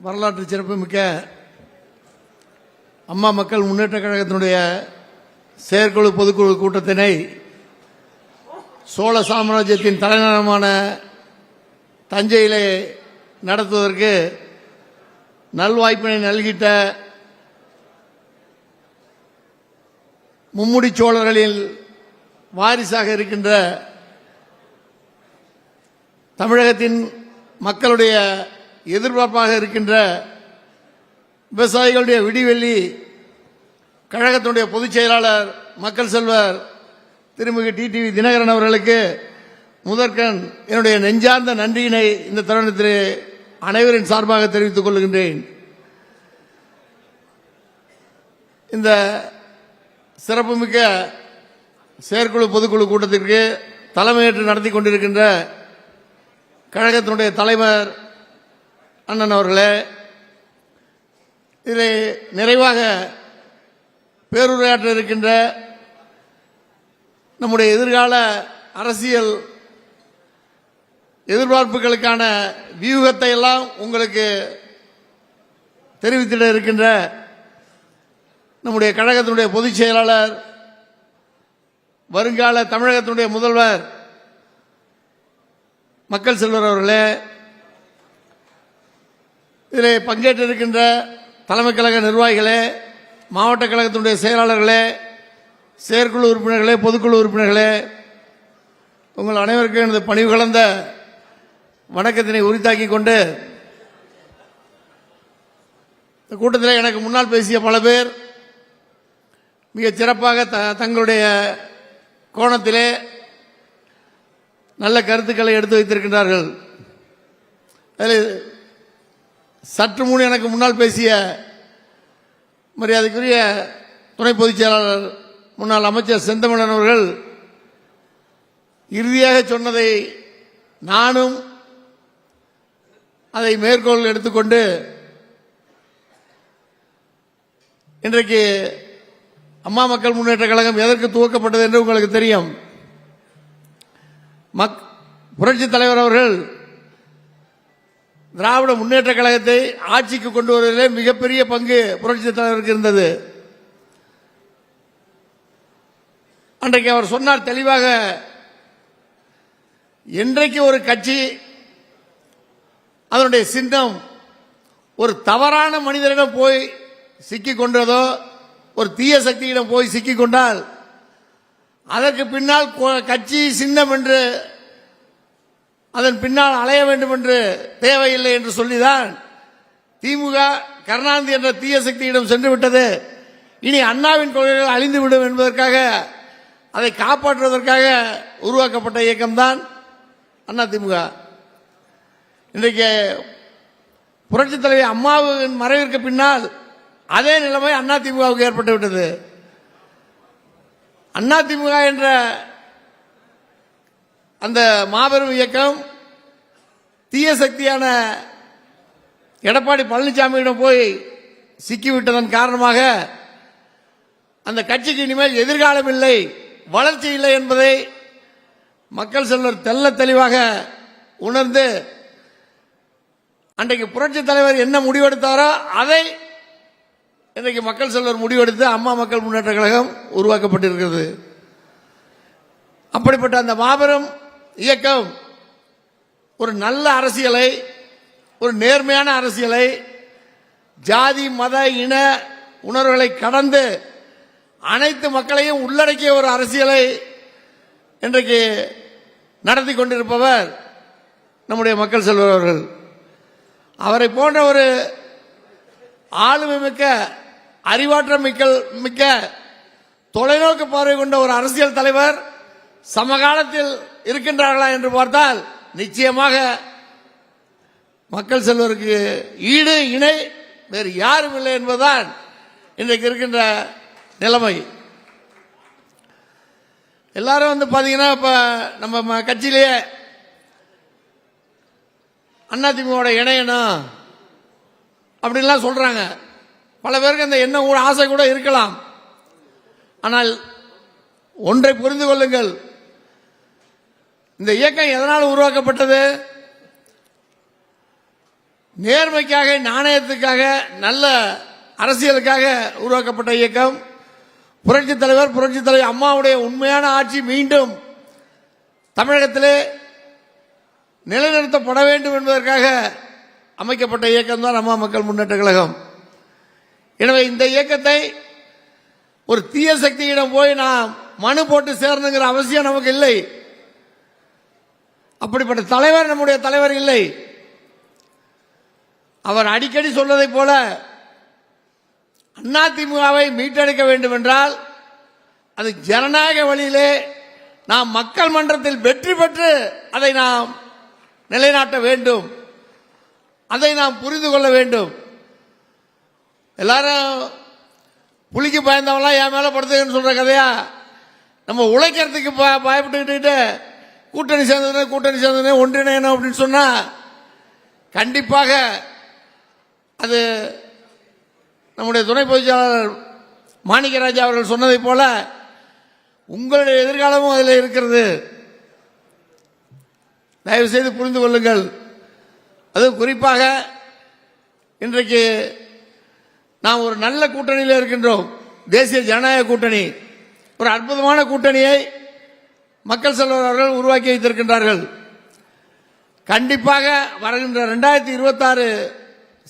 வரலாற்று சிறப்புமிக்க அம்மா மக்கள் முன்னேற்ற கழகத்தினுடைய செயற்குழு பொதுக்குழு கூட்டத்தினை சோழ சாம்ராஜ்யத்தின் தலைநகரமான தஞ்சையிலே நடத்துவதற்கு நல்வாய்ப்பினை நல்கிட்ட மும்முடி சோழர்களில் வாரிசாக இருக்கின்ற தமிழகத்தின் மக்களுடைய எதிர்பார்ப்பாக இருக்கின்ற விவசாயிகளுடைய விடிவெள்ளி கழகத்தினுடைய பொதுச் செயலாளர் மக்கள் செல்வர் திருமிகு டிடிவி தினகரன் அவர்களுக்கு முதற்கண் என்னுடைய நெஞ்சார்ந்த நன்றியினை இந்த தருணத்தில் அனைவரின் சார்பாக தெரிவித்துக் கொள்கின்றேன். இந்த சிறப்புமிக்க செயற்குழு பொதுக்குழு கூட்டத்திற்கு தலைமையேற்று நடத்தி கொண்டிருக்கின்ற கழகத்தினுடைய தலைவர் அண்ணன் அவர்களே இதில் நிறைவாக பேருரையாற்ற இருக்கின்ற நம்முடைய எதிர்கால அரசியல் எதிர்பார்ப்புகளுக்கான வியூகத்தை எல்லாம் உங்களுக்கு தெரிவித்திட இருக்கின்ற நம்முடைய கழகத்தினுடைய பொதுச் செயலாளர் வருங்கால தமிழகத்தினுடைய முதல்வர் மக்கள் செல்வர் அவர்களே இதில் பங்கேற்றிருக்கின்ற தலைமை கழக நிர்வாகிகளே மாவட்ட கழகத்தினுடைய செயலாளர்களே செயற்குழு உறுப்பினர்களே பொதுக்குழு உறுப்பினர்களே உங்கள் அனைவருக்கும் எனது பணிவு கலந்த வணக்கத்தினை உரித்தாக்கிக் கொண்டு இந்த கூட்டத்தில் எனக்கு முன்னால் பேசிய பல பேர் மிக சிறப்பாக த தங்களுடைய கோணத்திலே நல்ல கருத்துக்களை எடுத்து வைத்திருக்கின்றார்கள். அதில் சற்று முன் எனக்கு முன்னால் பேசிய மரியாதைக்குரிய துணை பொதுச் செயலாளர் முன்னாள் அமைச்சர் செந்தமிழன் அவர்கள் இறுதியாக சொன்னதை நானும் அதை மேற்கோள் எடுத்துக்கொண்டு இன்றைக்கு அம்மா மக்கள் முன்னேற்ற கழகம் எதற்கு துவக்கப்பட்டது என்று உங்களுக்கு தெரியும். மக் புரட்சி தலைவர் அவர்கள் திராவிட முன்னேற்ற கழகத்தை ஆட்சிக்கு கொண்டு வருவதிலே மிகப்பெரிய பங்கு புரட்சி தலைவருக்கு இருந்தது. அன்றைக்கு அவர் சொன்னார் தெளிவாக என்றைக்கு ஒரு கட்சி அதனுடைய சின்னம் ஒரு தவறான மனிதரிடம் போய் சிக்கிக் கொண்டதோ ஒரு தீய சக்தியிடம் போய் சிக்கிக் கொண்டால் அதற்கு பின்னால் கட்சி சின்னம் என்று அதன் பின்னால் அலைய வேண்டும் என்று தேவையில்லை என்று சொல்லிதான் திமுக கருணாநிதி என்ற தீய சக்தியிடம் சென்று விட்டது. இனி அண்ணாவின் கொள்கைகள் அழிந்துவிடும் என்பதற்காக அதை காப்பாற்றுவதற்காக உருவாக்கப்பட்ட இயக்கம்தான் அண்ணா திமுக. இன்றைக்கு புரட்சித் தலைவி அம்மாவின் மறைவிற்கு பின்னால் அதே நிலைமை அண்ணா திமுகவுக்கு ஏற்பட்டு விட்டது. அண்ணா திமுக என்ற அந்த மாபெரும் இயக்கம் தீய சக்தியான எடப்பாடி பழனிசாமியிடம் போய் சிக்கிவிட்டதன் காரணமாக அந்த கட்சிக்கு இனிமேல் எதிர்காலம் இல்லை வளர்ச்சி இல்லை என்பதை மக்கள் செல்வர் தெள்ள தெளிவாக உணர்ந்து அன்றைக்கு புரட்சி தலைவர் என்ன முடிவெடுத்தாரோ அதை இன்றைக்கு மக்கள் செல்வர் முடிவெடுத்து அம்மா மக்கள் முன்னேற்ற கழகம் உருவாக்கப்பட்டிருக்கிறது. அப்படிப்பட்ட அந்த மாபெரும் இயக்கம். ஒரு நல்ல அரசியலை ஒரு நேர்மையான அரசியலை ஜாதி மத இன உணர்வுகளை கடந்து அனைத்து மக்களையும் உள்ளடக்கிய ஒரு அரசியலை இன்றைக்கு நடத்தி கொண்டிருப்பவர் நம்முடைய மக்கள் செல்வர் அவர்கள். அவரை போன்ற ஒரு ஆளுமை மிக்க அறிவாற்றல் மிக்க மிக்க தொலைநோக்கு பார்வை கொண்ட ஒரு அரசியல் தலைவர் சமகாலத்தில் இருக்கின்றார்களா என்று பார்த்தால் நிச்சயமாக மக்கள் செல்வருக்கு ஈடு இணை வேறு யாரும் இல்லை என்பதுதான் இன்றைக்கு இருக்கின்ற நிலைமை. எல்லாரும் வந்து பார்த்தீங்கன்னா இப்போ நம்ம ம- கட்சியிலேயே அதிமுக இணையணும் அப்படின்லாம் சொல்கிறாங்க பல பேருக்கு அந்த எண்ணம் கூட ஆசை கூட இருக்கலாம். ஆனால் ஒன்றை புரிந்து கொள்ளுங்கள். இந்த இயக்கம் எதனால் உருவாக்கப்பட்டது? நேர்மைக்காக நாணயத்துக்காக நல்ல அரசியலுக்காக உருவாக்கப்பட்ட இயக்கம். புரட்சி தலைவர் புரட்சி தலைவர் அம்மாவுடைய உண்மையான ஆட்சி மீண்டும் தமிழகத்திலே நிலைநிறுத்தப்பட வேண்டும் என்பதற்காக அமைக்கப்பட்ட இயக்கம் தான் அம்மா மக்கள் முன்னேற்ற கழகம். எனவே இந்த இயக்கத்தை ஒரு தீய சக்தியிடம் போய் நாம் மனு போட்டு சேரணுங்கிற அவசியம் நமக்கு இல்லை. அப்படிப்பட்ட தலைவர் நம்முடைய தலைவர் இல்லை. அவர் அடிக்கடி சொல்வதைப் போல அதிமுகவை மீட்டெடுக்க வேண்டும் என்றால் அது ஜனநாயக வழியிலே நாம் மக்கள் மன்றத்தில் வெற்றி பெற்று அதை நாம் நிலைநாட்ட வேண்டும். அதை நாம் புரிந்து கொள்ள வேண்டும். எல்லாரும் புளிக்கு பயந்தவங்களாம் என் மேல படுத்துக்கன்னு சொல்ற கதையா? நம்ம உழைக்கிறதுக்கு ப- பயப்பட்டுக்கிட்டு கூட்டணி சேர்ந்ததுனே கூட்டணி சேர்ந்ததுனே ஒன்றிணையணும் அப்படின்னு சொன்னால் கண்டிப்பாக அது நம்முடைய துணை பொதுச்செயலாளர் மாணிக்கராஜா அவர்கள் சொன்னதைப் போல உங்களுடைய எதிர்காலமும் அதில் இருக்கிறது. தயவு செய்து புரிந்து கொள்ளுங்கள். அது குறிப்பாக இன்றைக்கு நாம் ஒரு நல்ல கூட்டணியில் இருக்கின்றோம். தேசிய ஜனநாயக கூட்டணி. ஒரு அற்புதமான கூட்டணியை மக்கள் செல்வர் அவர்கள் உருவாக்கி வைத்திருக்கின்றார்கள். கண்டிப்பாக வருகின்ற ரெண்டாயிரத்தி இருபத்தாறு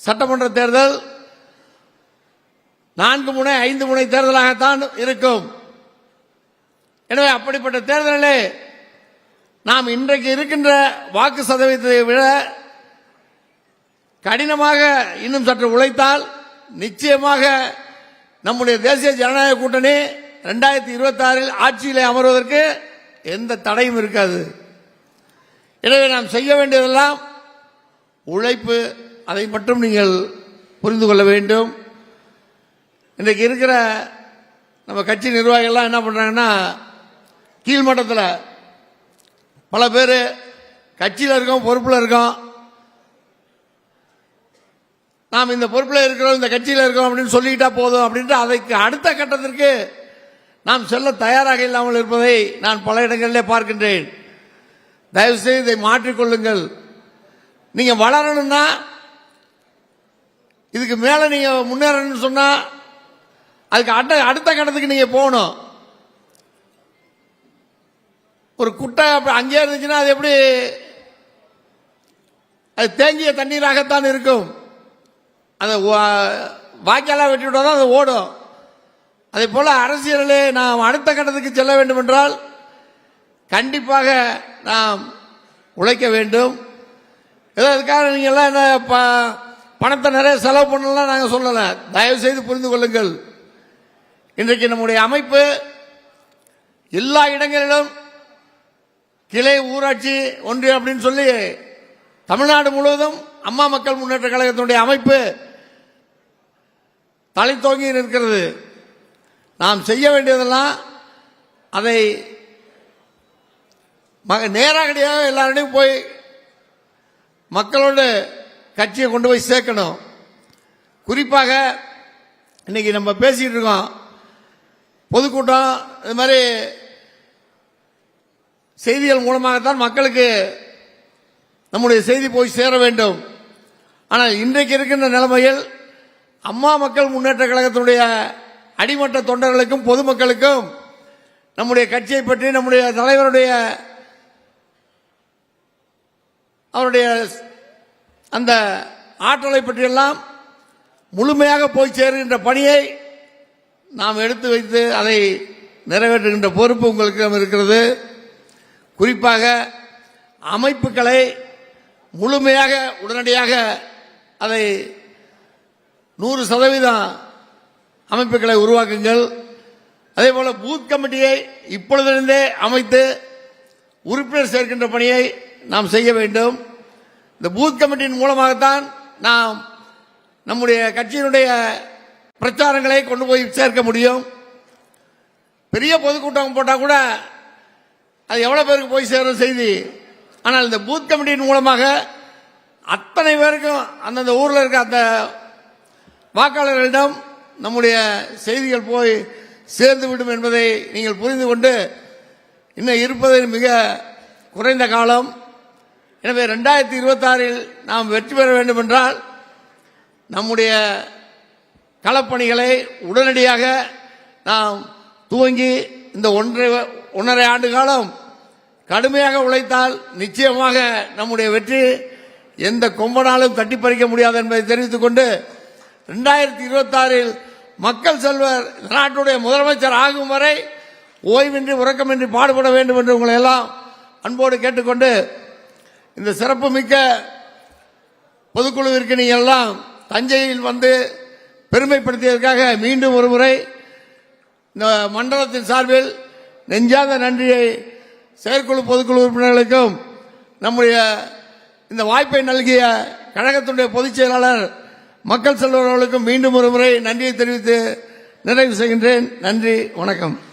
சட்டமன்ற தேர்தல் நான்கு முனை ஐந்து முனை தேர்தலாகத்தான் இருக்கும். எனவே அப்படிப்பட்ட தேர்தலிலே நாம் இன்றைக்கு இருக்கின்ற வாக்கு சதவீதத்தை விட கடினமாக இன்னும் சற்று உழைத்தால் நிச்சயமாக நம்முடைய தேசிய ஜனநாயக கூட்டணி ரெண்டாயிரத்தி இருபத்தி ஆறில் ஆட்சியிலே அமர்வதற்கு எந்த தடையும் இருக்காது. எனவே நாம் செய்ய வேண்டியதெல்லாம் உழைப்பு அதை மட்டும் நீங்கள் புரிந்து கொள்ள வேண்டும். இன்றைக்கு இருக்கிற நம்ம கட்சி நிர்வாகிகள்லாம் என்ன பண்ணுறாங்கன்னா கீழ்மட்டத்தில் பல பேர் கட்சியில் இருக்கோம் பொறுப்பில் இருக்கோம். நாம் இந்த பொறுப்பில் இருக்கிறோம் இந்த கட்சியில் இருக்கோம் அப்படின்னு சொல்லிக்கிட்டா போதும் அப்படின்ட்டு அதுக்கு அடுத்த கட்டத்திற்கு நாம் செல்ல தயாராக இல்லாமல் இருப்பதை நான் பல இடங்களிலே பார்க்கின்றேன். தயவுசெய்து இதை மாற்றிக்கொள்ளுங்கள். நீங்க வளரணும்னா இதுக்கு மேல நீங்க முன்னேறணும்னு சொன்னா அதுக்கு அடுத்த அடுத்த கட்டத்துக்கு நீங்க போகணும். ஒரு குட்டை அப்படி அங்கே இருந்துச்சுன்னா அது எப்படி அது தேங்கிய தண்ணீராகத்தான் இருக்கும். அதை வாய்க்காலாக வெட்டி விட்டால் தான் அது ஓடும். அதே போல அரசியலிலே நாம் அடுத்த கட்டத்துக்கு செல்ல வேண்டும் என்றால் கண்டிப்பாக நாம் உழைக்க வேண்டும். ஏதோ அதுக்காக நீங்கள் எல்லாம் என்ன ப பணத்தை நிறைய செலவு பண்ணலாம் நாங்கள் சொல்லலை. தயவு செய்து புரிந்து கொள்ளுங்கள். இன்றைக்கு நம்முடைய அமைப்பு எல்லா இடங்களிலும் கிளை ஊராட்சி ஒன்று அப்படின்னு சொல்லி தமிழ்நாடு முழுவதும் அம்மா மக்கள் முன்னேற்ற கழகத்தினுடைய அமைப்பு தலை தோங்கி நிற்கிறது. நாம் செய்ய வேண்டியதெல்லாம் அதை மக நேராகடியாக எல்லாரிடையும் போய் மக்களோட கட்சியை கொண்டு போய் சேர்க்கணும். குறிப்பாக இன்னைக்கு நம்ம பேசிக்கிட்டு இருக்கோம். பொதுக்கூட்டம் இது மாதிரி செய்திகள் மூலமாகத்தான் மக்களுக்கு நம்முடைய செய்தி போய் சேர வேண்டும். ஆனால் இன்றைக்கு இருக்கின்ற நிலைமையில் அம்மா மக்கள் முன்னேற்ற கழகத்தினுடைய அடிமட்ட தொண்டர்களுக்கும் பொதுமக்களுக்கும் நம்முடைய கட்சியை பற்றி நம்முடைய தலைவருடைய அவருடைய அந்த ஆற்றலை பற்றியெல்லாம் முழுமையாக போய் சேருகின்ற பணியை நாம் எடுத்து வைத்து அதை நிறைவேற்றுகின்ற பொறுப்பு உங்களுக்கு இருக்கிறது. குறிப்பாக அமைப்புகளை முழுமையாக உடனடியாக அதை நூறு சதவீதம் அமைப்புகளை உருவாக்குங்கள். அதே போல பூத் கமிட்டியை இப்பொழுதிருந்தே அமைத்து உறுப்பினர் சேர்க்கின்ற பணியை நாம் செய்ய வேண்டும். இந்த பூத் கமிட்டியின் மூலமாகத்தான் நாம் நம்முடைய கட்சியினுடைய பிரச்சாரங்களை கொண்டு போய் சேர்க்க முடியும். பெரிய பொதுக்கூட்டம் போட்டால் கூட அது எவ்வளோ பேருக்கு போய் சேரும் செய்தி. ஆனால் இந்த பூத் கமிட்டியின் மூலமாக அத்தனை பேருக்கும் அந்தந்த ஊரில் இருக்க அந்த வாக்காளர்களிடம் நம்முடைய செய்திகள் போய் சேர்ந்து விடும் என்பதை நீங்கள் புரிந்து கொண்டு இன்னும் இருப்பது மிக குறைந்த காலம். எனவே ரெண்டாயிரத்தி இருபத்தாறில் நாம் வெற்றி பெற வேண்டும் என்றால் நம்முடைய களப்பணிகளை உடனடியாக நாம் துவங்கி இந்த ஒன்றரை ஒன்றரை ஆண்டு காலம் கடுமையாக உழைத்தால் நிச்சயமாக நம்முடைய வெற்றி எந்த கொம்பனாலும் தட்டி பறிக்க முடியாது என்பதை தெரிவித்துக் கொண்டு ரெண்டாயிரத்தி இருபத்தாறில் மக்கள் செல்வர் நாட்டுடைய முதலமைச்சர் ஆகும் வரை ஓய்வின்றி உறக்கமின்றி பாடுபட வேண்டும் என்று உங்களை எல்லாம் அன்போடு கேட்டுக்கொண்டு இந்த சிறப்பு மிக்க பொதுக்குழுவிற்கு நீங்கள் எல்லாம் தஞ்சையில் வந்து பெருமைப்படுத்தியதற்காக மீண்டும் ஒரு முறை இந்த மண்டலத்தின் சார்பில் நெஞ்சார்ந்த நன்றியை செயற்குழு பொதுக்குழு உறுப்பினர்களுக்கும் நம்முடைய இந்த வாய்ப்பை நல்கிய கழகத்தினுடைய பொதுச் செயலாளர் மக்கள் செல்வர்களுக்கும் மீண்டும் ஒரு முறை நன்றியை தெரிவித்து நிறைவு செய்கின்றேன். நன்றி வணக்கம்.